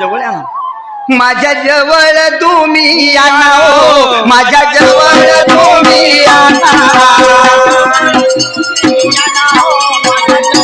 जवळ या ना. माझ्या जवळ तुम्ही या ना हो. माझ्या जवळ तुम्ही या ना. माझ्या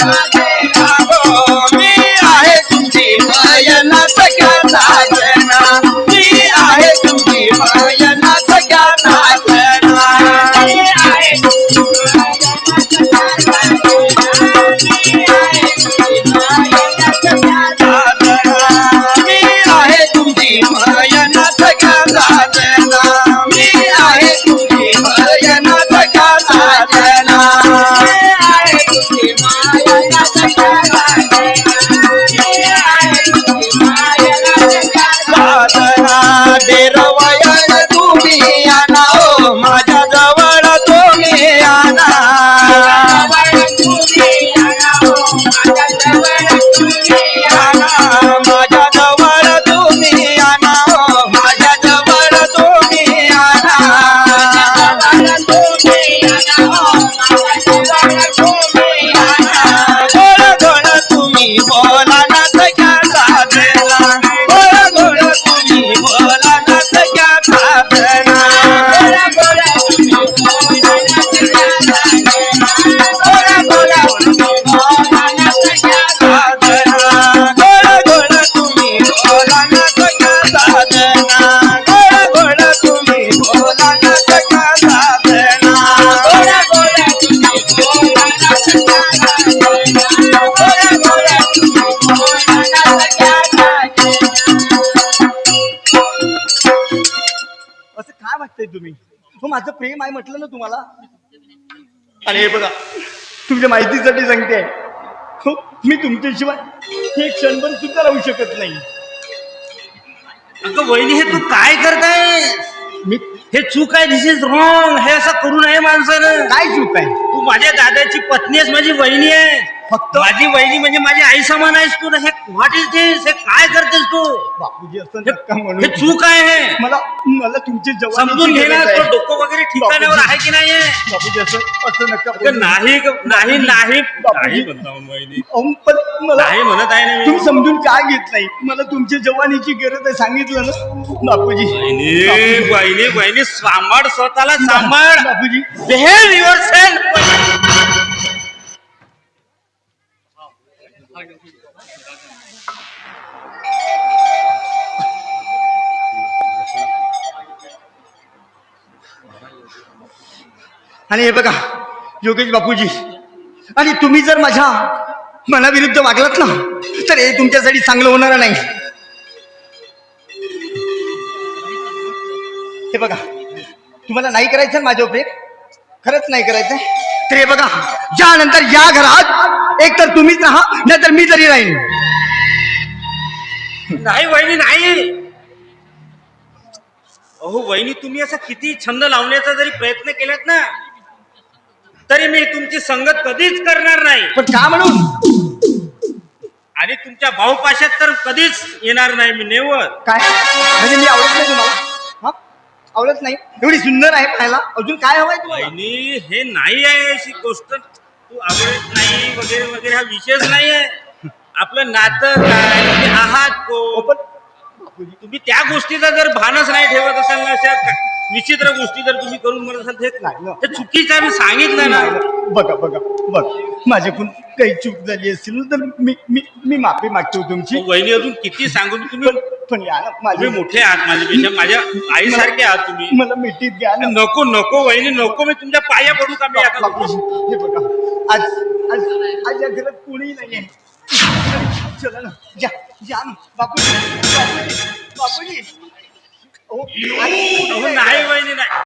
रागो मी आहे तुमची भयना सगळ्या वाटतंय तुम्ही. हो माझं प्रेम आहे म्हटलं ना तुम्हाला? आणि हे बघा तुमच्या माहितीसाठी सांगते. हो मी तुमच्याशिवाय एक क्षणभर सुद्धा राहू शकत नाही. अगं वहिनी हे तू काय करताय? मी हे चूक आहे दिस इज रॉंग हे असं करू नये माणसानं. काय चूक आहे? तू माझ्या दादाची पत्नी आहेस माझी वहिनी आहे. फक्त माझी वहिनी म्हणजे माझी आई समान आहेस तू हे व्हॉट इज दिस हे काय करतेस तू? बापूजी असं नका हे चूक आहे हे. मला मला तुमची जवानीची समजून घेणार. तो डोकं वगैरे ठिकाणावर आहे की नाहीये बापूजी असं असं नका बोलू. नाही ग- नाही नाही. बापूजी. नाही म्हणता म्हणून वहिनी. अहो, पण मला नाही म्हणत आहे ना मी. तुम्ही समजून काय घेत नाही? मला तुमच्या जवानीची गरज आहे सांगितलं ना? बापूजी. वहिनी वहिनी वहिनी सांभाळ स्वतःला सांभाळ. बापूजी. बिहेव युअर सेल्फ आणि हे बघा योगेश बापूजी. आणि तुम्ही जर माझ्या मनाविरुद्ध वागलात ना तर हे तुमच्यासाठी चांगलं होणार नाही. हे बघा तुम्हाला नाही करायचं ना माझ्या प्रेम? खरंच नाही करायचं. तर हे बघा ज्यानंतर या घरात एक तर तुम्हीच राहा नाहीतर मी तरी राहीन. नाही वहिनी नाही. अहो वहिनी तुम्ही असा किती छंद लावण्याचा जरी प्रयत्न केलात ना तरी मी तुमची संगत कधीच करणार नाही. पण का म्हणून? आणि तुमच्या भाऊपाशात तर कधीच येणार नाही मी नेवर काय? म्हणजे मी आवडत नाही तुम्हाला? आवडत नाही? एवढी सुंदर आहे पाहायला. अजून काय हवंय तुम्हाला? वहिनी हे नाही आहे अशी गोष्ट. तू आवडत नाही वगैरे वगैरे हा विषयच नाही आहे आपलं नातं काय तुम्ही आहात हो, कोण पण तुम्ही त्या गोष्टीचा जर भानच नाही ठेवत असाल ना अशा का- विचित्र गोष्टी जर तुम्ही करून म्हणत असाल नाही ना. ते- ते चुकीचं आहे मी सांगितलं ना. बघा बघा बघ. माझ्याकडून काही चूक झाली असेल तर मी मी मी माफी मागतो तुमची. वहिनी अजून किती सांगू मी तुम्ही पण या ना माझे तुम्ही मोठे आहात माझ्यापेक्षा माझ्या आईसारखे आहात तुम्ही. मला मिठीत घ्या ना. नको नको वहिनी नको मी तुमच्या पाया पडू का मी आता बापूजी हे बघा. आज आज आज या घरात कोणी नाहीये. चला ना या या ना. बापूजी बापूजी बापूजी. आज कोणी अहो, नाहीये. नाही वहिनी नाही.